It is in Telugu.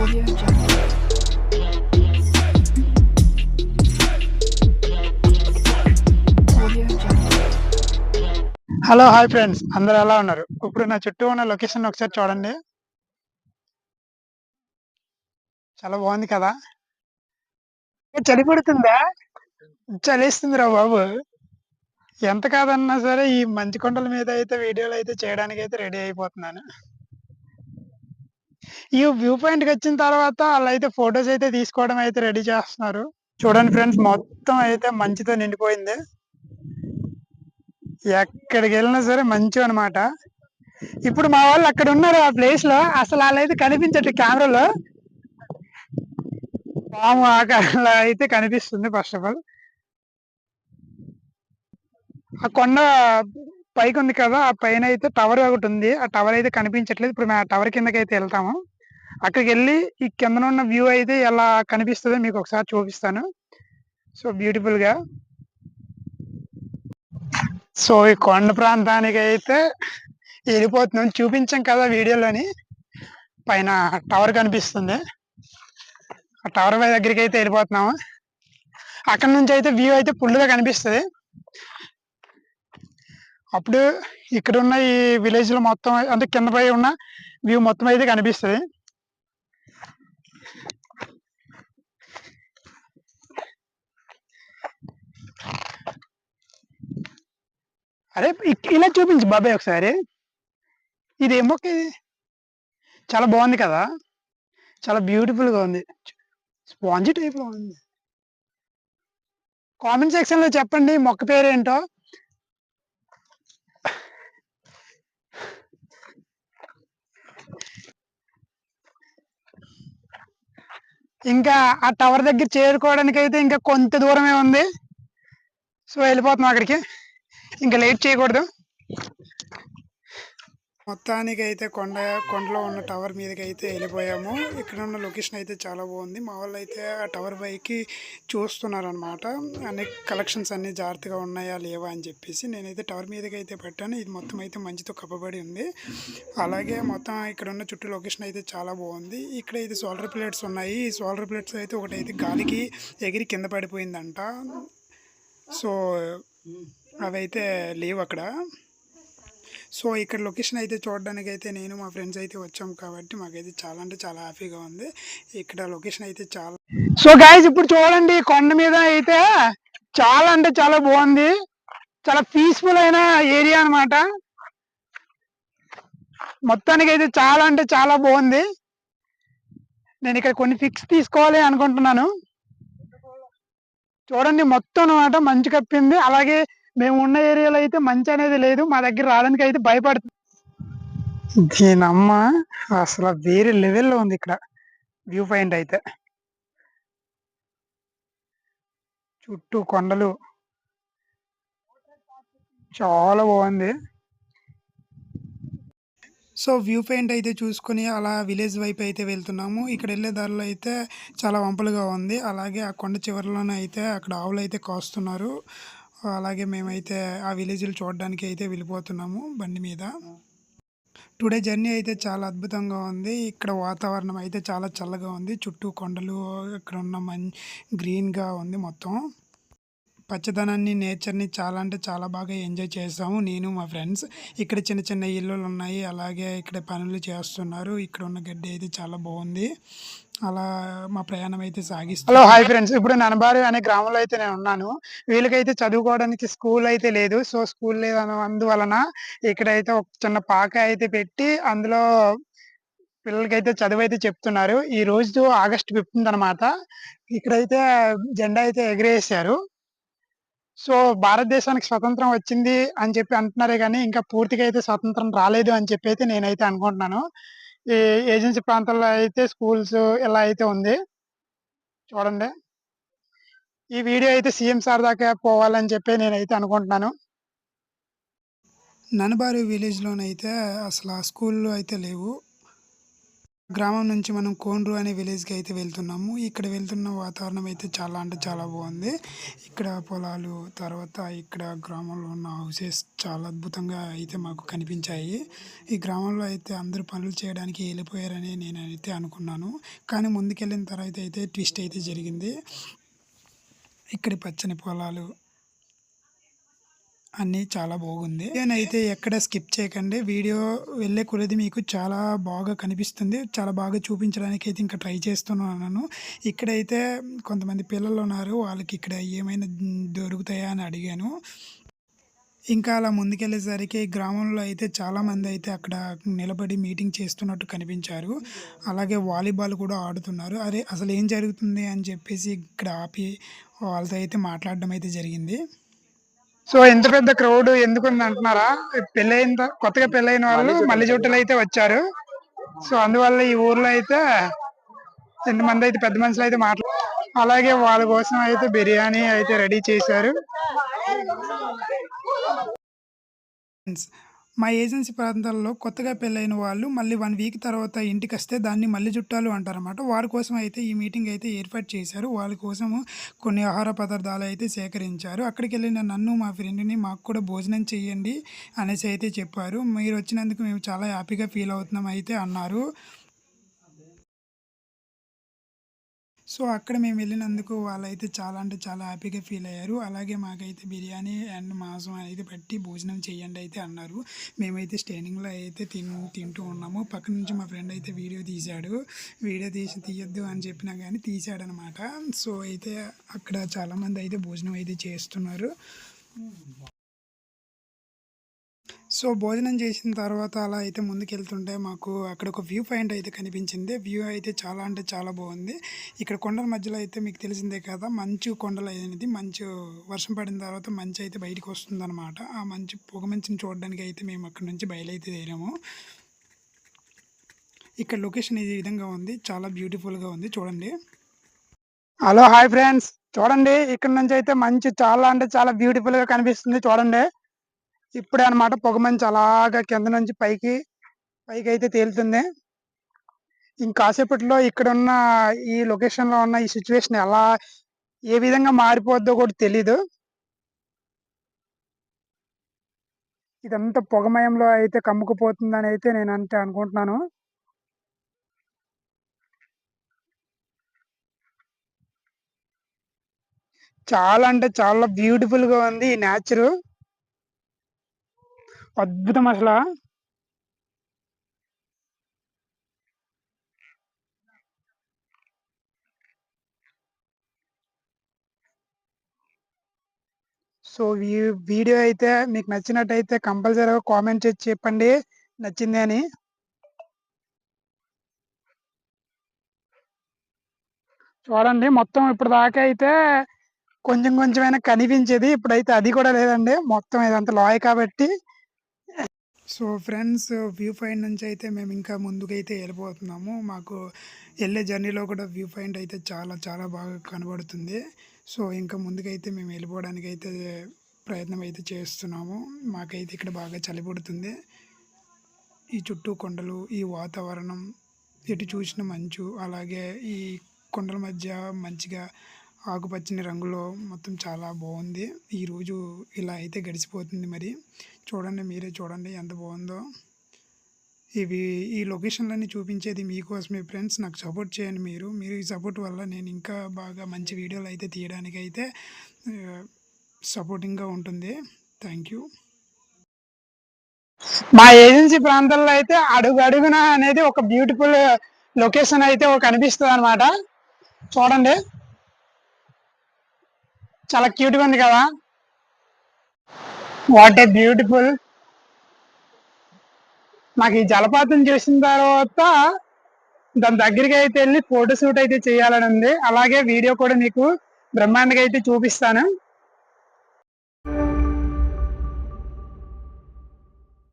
హలో హాయ్ ఫ్రెండ్స్ అందరు ఎలా ఉన్నారు? ఇప్పుడు నా చుట్టూ ఉన్న లొకేషన్ ఒకసారి చూడండి. చాలా బాగుంది కదా? చలి పడుతుందా? చలిస్తుంది రా బాబు. ఎంత కాదన్నా సరే ఈ మంచి కొండల మీద అయితే వీడియోలు అయితే చేయడానికి అయితే రెడీ అయిపోతున్నాను. ఈ వ్యూ పాయింట్కి వచ్చిన తర్వాత వాళ్ళు అయితే ఫొటోస్ అయితే తీసుకోవడం అయితే రెడీ చేస్తున్నారు. చూడండి ఫ్రెండ్స్ మొత్తం అయితే మంచితో నిండిపోయింది. ఎక్కడికి వెళ్ళినా సరే మంచి అన్నమాట. ఇప్పుడు మా వాళ్ళు అక్కడ ఉన్నారు ఆ ప్లేస్లో అసలు వాళ్ళైతే కనిపించట్టు కెమెరాలో పాము ఆకారంలో అయితే కనిపిస్తుంది ఫస్ట్ ఆఫ్ ఆల్ ఆ కొండ పైకి ఉంది కదా ఆ పైన అయితే టవర్ ఒకటి ఉంది. ఆ టవర్ అయితే కనిపించట్లేదు. ఇప్పుడు మేము ఆ టవర్ కిందకి అయితే వెళ్తాము. అక్కడికి వెళ్ళి ఈ కింద ఉన్న వ్యూ అయితే ఎలా కనిపిస్తుందో మీకు ఒకసారి చూపిస్తాను. సో బ్యూటిఫుల్గా సో ఈ కొండ ప్రాంతానికి అయితే వెళ్ళిపోతున్నాం. చూపించాం కదా వీడియోలోని. పైన టవర్ కనిపిస్తుంది. ఆ టవర్ దగ్గరికి అయితే వెళ్ళిపోతున్నాము. అక్కడ నుంచి అయితే వ్యూ అయితే ఫుల్గా కనిపిస్తుంది. అప్పుడు ఇక్కడ ఉన్న ఈ విలేజ్లో మొత్తం అంటే కింద పై ఉన్న వ్యూ మొత్తం అయితే కనిపిస్తుంది. అరే ఇక్- ఇలా చూపించు బాబాయ్ ఒకసారి. ఇది ఏం మొక్క ఇది చాలా బాగుంది కదా. చాలా బ్యూటిఫుల్గా ఉంది. స్పాంజీ టైప్లో ఉంది. కామెంట్ సెక్షన్లో చెప్పండి మొక్క పేరు ఇంకా ఆ టవర్ దగ్గర చేరుకోవడానికి అయితే ఇంకా కొంత దూరమే ఉంది. సో వెళ్ళిపోతున్నాం అక్కడికి. ఇంకా లేట్ చేయకూడదు. మొత్తానికి అయితే కొండ కొండలో ఉన్న టవర్ మీదకి అయితే వెళ్ళిపోయాము. ఇక్కడ ఉన్న లొకేషన్ అయితే చాలా బాగుంది. మా వాళ్ళు అయితే ఆ టవర్ పైకి చూస్తున్నారు అనమాట అన్ని కలెక్షన్స్ అన్ని జాగ్రత్తగా ఉన్నాయా లేవా అని చెప్పేసి నేనైతే టవర్ మీదకి అయితే పెట్టాను. ఇది మొత్తం అయితే మంచితో కప్పబడి ఉంది. అలాగే మొత్తం ఇక్కడ ఉన్న చుట్టూ లొకేషన్ అయితే చాలా బాగుంది. ఇక్కడ అయితే సోలార్ ప్లేట్స్ ఉన్నాయి. ఈ సోలార్ ప్లేట్స్ అయితే ఒకటైతే గాలికి ఎగిరి కింద పడిపోయిందంట. సో అవైతే లేవు అక్కడ. సో ఇక్కడ లొకేషన్ అయితే చూడడానికి అయితే నేను మా ఫ్రెండ్స్ అయితే వచ్చాం కాబట్టి మాకైతే చాలా అంటే చాలా హ్యాపీగా ఉంది. ఇక్కడ లొకేషన్ అయితే చాలా సో గాయస్ ఇప్పుడు చూడండి కొండ మీద అయితే చాలా అంటే చాలా బాగుంది. చాలా పీస్ఫుల్ అయిన ఏరియా అన్నమాట. మొత్తానికి అయితే చాలా అంటే చాలా బాగుంది. నేను ఇక్కడ కొన్ని ఫిక్స్ తీసుకోవాలి అనుకుంటున్నాను. చూడండి మొత్తం అనమాట మంచు కప్పింది. అలాగే మేము ఉన్న ఏరియాలో అయితే మంచి అనేది లేదు. మా దగ్గర రావడానికి అయితే భయపడుతుంది దీనమ్మ అసలు వేరే లెవెల్లో ఉంది ఇక్కడ. వ్యూ పాయింట్ అయితే. చుట్టూ కొండలు. చాలా బాగుంది. సో వ్యూ పాయింట్ అయితే చూసుకొని అలా విలేజ్ వైపు అయితే వెళ్తున్నాము. ఇక్కడ వెళ్ళే దారిలో అయితే చాలా వంపలుగా ఉంది. అలాగే ఆ కొండ చివరిలోనే అయితే అక్కడ ఆవులు అయితే కాస్తున్నారు. అలాగే మేమైతే ఆ విలేజ్లు చూడడానికి అయితే వెళ్ళిపోతున్నాము బండి మీద. టుడే జర్నీ అయితే చాలా అద్భుతంగా ఉంది. ఇక్కడ వాతావరణం అయితే చాలా చల్లగా ఉంది. చుట్టూ కొండలు ఇక్కడ ఉన్న మం గ్రీన్గా ఉంది మొత్తం. పచ్చదనాన్ని నేచర్ని చాలా అంటే చాలా బాగా ఎంజాయ్ చేసాము నేను మా ఫ్రెండ్స్. ఇక్కడ చిన్న చిన్న ఇల్లులు ఉన్నాయి అలాగే ఇక్కడ పనులు చేస్తున్నారు. ఇక్కడ ఉన్న గడ్డి అయితే చాలా బాగుంది. అలా మా ప్రయాణం అయితే సాగిస్తాం హలో హాయ్ ఫ్రెండ్స్. ఇప్పుడు ననబారి అనే గ్రామంలో అయితే నేను ఉన్నాను. వీళ్ళకైతే చదువుకోవడానికి స్కూల్ అయితే లేదు. సో స్కూల్ లేదు అందువలన ఇక్కడైతే ఒక చిన్న పాక అయితే పెట్టి అందులో పిల్లలకైతే చదువు అయితే చెప్తున్నారు. ఈ రోజు ఆగస్ట్ ఫిఫ్టీన్త్ అనమాట ఇక్కడైతే జెండా అయితే ఎగరేసారు సో భారతదేశానికి స్వతంత్రం వచ్చింది అని చెప్పి అంటున్నారే కానీ ఇంకా పూర్తిగా అయితే స్వతంత్రం రాలేదు అని చెప్పి అయితే నేనైతే అనుకుంటున్నాను. ఈ ఏజెన్సీ ప్రాంతాల్లో అయితే స్కూల్స్ ఇలా అయితే ఉంది చూడండి. ఈ వీడియో అయితే సీఎం సార్ దాకా పోవాలని చెప్పి నేనైతే అనుకుంటున్నాను. ననబారి విలేజ్లోనైతే అసలు ఆ స్కూల్లో అయితే లేవు. గ్రామం నుంచి మనం కోండ్రు అనే విలేజ్కి అయితే వెళ్తున్నాము. ఇక్కడ వెళ్తున్న వాతావరణం అయితే చాలా అంటే చాలా బాగుంది. ఇక్కడ పొలాలు తర్వాత ఇక్కడ గ్రామంలో ఉన్న హౌసెస్ చాలా అద్భుతంగా అయితే మాకు కనిపించాయి. ఈ గ్రామంలో అయితే అందరూ పనులు చేయడానికి వెళ్ళిపోయారని నేను అయితే అనుకున్నాను. కానీ ముందుకెళ్ళిన తర్వాత అయితే ట్విస్ట్ అయితే జరిగింది. ఇక్కడి పచ్చని పొలాలు అన్నీ చాలా బాగుంది. నేనైతే ఎక్కడ స్కిప్ చేయకండి. వీడియో వెళ్ళే కొలది మీకు చాలా బాగా కనిపిస్తుంది. చాలా బాగా చూపించడానికి అయితే ఇంకా ట్రై చేస్తున్నాను. ఇక్కడైతే కొంతమంది పిల్లలు ఉన్నారు. వాళ్ళకి ఇక్కడ ఏమైనా దొరుకుతాయా అని అడిగాను. ఇంకా అలా ముందుకెళ్ళేసరికి గ్రామంలో అయితే చాలామంది అయితే అక్కడ నిలబడి మీటింగ్ చేస్తున్నట్టు కనిపించారు. అలాగే వాలీబాల్ కూడా ఆడుతున్నారు. అరే అసలు ఏం జరుగుతుంది అని చెప్పేసి ఇక్కడ ఆపి వాళ్ళతో అయితే మాట్లాడడం అయితే జరిగింది. సో ఎంత పెద్ద క్రౌడ్ ఎందుకు ఉంది అంటున్నారా? పెళ్ళైన కొత్తగా పెళ్ళైన వాళ్ళు మల్లి చుట్టలు అయితే వచ్చారు. సో అందువల్ల ఈ ఊర్లో అయితే ఎంతమంది అయితే పెద్ద మనుషులు అయితే మాట్లా అలాగే వాళ్ళ కోసం అయితే బిర్యానీ అయితే రెడీ చేశారు. మా ఏజెన్సీ ప్రాంతాల్లో కొత్తగా పెళ్ళైన వాళ్ళు మళ్ళీ వన్ వీక్ తర్వాత ఇంటికి వస్తే దాన్ని మళ్ళీ చుట్టాలు అంటారన్నమాట. వారి కోసం అయితే ఈ మీటింగ్ అయితే ఏర్పాటు చేశారు. వాళ్ళ కోసము కొన్ని ఆహార పదార్థాలు అయితే సేకరించారు. అక్కడికి వెళ్ళిన నన్ను మా ఫ్రెండ్ని మాకు కూడా భోజనం చేయండి అనేసి అయితే చెప్పారు. మీరు వచ్చినందుకు మేము చాలా హ్యాపీగా ఫీల్ అవుతున్నాం అయితే అన్నారు. సో అక్కడ మేము వెళ్ళినందుకు వాళ్ళైతే చాలా అంటే చాలా హ్యాపీగా ఫీల్ అయ్యారు. అలాగే మాకైతే బిర్యానీ అండ్ మాంసం అయితే పెట్టి భోజనం చేయండి అయితే అన్నారు. మేమైతే స్టేనింగ్లో అయితే తిన్ తింటూ ఉన్నాము. పక్క నుంచి మా ఫ్రెండ్ అయితే వీడియో తీశాడు. వీడియో తీసి తీయొద్దు అని చెప్పినా కానీ తీశాడనమాట. సో అయితే అక్కడ చాలామంది అయితే భోజనం అయితే చేస్తున్నారు. సో భోజనం చేసిన తర్వాత అలా అయితే ముందుకెళ్తుంటే మాకు అక్కడ ఒక వ్యూ పాయింట్ అయితే కనిపించింది. వ్యూ అయితే చాలా అంటే చాలా బాగుంది. ఇక్కడ కొండల మధ్యలో అయితే మీకు తెలిసిందే కదా మంచు కొండలు అనేది మంచు వర్షం పడిన తర్వాత మంచు అయితే బయటకు వస్తుందన్నమాట. ఆ మంచు పొగ మంచుని చూడడానికి అయితే మేము అక్కడ నుంచి బయలైతే తీరాము. ఇక్కడ లొకేషన్ ఈ విధంగా ఉంది. చాలా బ్యూటిఫుల్గా ఉంది. చూడండి. Hello hi friends. చూడండి ఇక్కడ నుంచి అయితే మంచి చాలా అంటే చాలా బ్యూటిఫుల్గా కనిపిస్తుంది. చూడండి. ఇప్పుడే అన్నమాట పొగమంచి అలాగా కింద నుంచి పైకి పైకి అయితే తేలుతుంది. ఇంకాసేపట్లో ఇక్కడ ఉన్న ఈ లొకేషన్లో ఉన్న ఈ సిచ్యువేషన్ ఎలా ఏ విధంగా మారిపోద్దో కూడా తెలీదు. ఇదంతా పొగమయంలో అయితే కమ్ముకుపోతుందని అయితే నేను అంటే అనుకుంటున్నాను. చాలా అంటే చాలా బ్యూటిఫుల్గా ఉంది ఈ నేచర్ అద్భుతం అసలు. సో ఈ వీడియో అయితే మీకు నచ్చినట్టయితే కంపల్సరీగా కామెంట్ చేసి చెప్పండి. నచ్చింది అని. చూడండి మొత్తం ఇప్పుడు దాకా అయితే కొంచెం కొంచెమైనా కనిపించేది. ఇప్పుడైతే అది కూడా లేదండి. మొత్తం ఇదంతా లాయ్ కాబట్టి సో ఫ్రెండ్స్ వ్యూ పాయింట్ నుంచి అయితే మేము ఇంకా ముందుకైతే వెళ్ళిపోతున్నాము. మాకు వెళ్ళే జర్నీలో కూడా వ్యూ పాయింట్ అయితే చాలా చాలా బాగా కనబడుతుంది. సో ఇంకా ముందుకైతే మేము వెళ్ళిపోవడానికి అయితే ప్రయత్నం అయితే చేస్తున్నాము. మాకైతే ఇక్కడ బాగా చలి పుడుతుంది. ఈ చుట్టూ కొండలు ఈ వాతావరణం ఎటు చూసిన మంచు అలాగే ఈ కొండల మధ్య మంచిగా ఆకుపచ్చని రంగులో మొత్తం చాలా బాగుంది. ఈరోజు ఇలా అయితే గడిచిపోతుంది మరి. చూడండి మీరే చూడండి ఎంత బాగుందో. ఇవి ఈ లొకేషన్లన్నీ చూపించేది మీకోసమే ఫ్రెండ్స్. నాకు సపోర్ట్ చేయండి మీరు. మీరు ఈ సపోర్ట్ వల్ల నేను ఇంకా బాగా మంచి వీడియోలు అయితే తీయడానికి అయితే సపోర్టింగ్గా ఉంటుంది. థ్యాంక్ యూ మా ఏజెన్సీ ప్రాంతాల్లో అయితే అడుగు అడుగున అనేది ఒక బ్యూటిఫుల్ లొకేషన్ అయితే ఒక కనిపిస్తుంది అనమాట చూడండి. చాలా క్యూట్గా ఉంది కదా. వాట్ ఏ బ్యూటిఫుల్ నాకు ఈ జలపాతం చూసిన తర్వాత దాని దగ్గరికి అయితే వెళ్ళి ఫోటో షూట్ అయితే చేయాలని ఉంది. అలాగే వీడియో కూడా మీకు బ్రహ్మాండంగా అయితే చూపిస్తాను.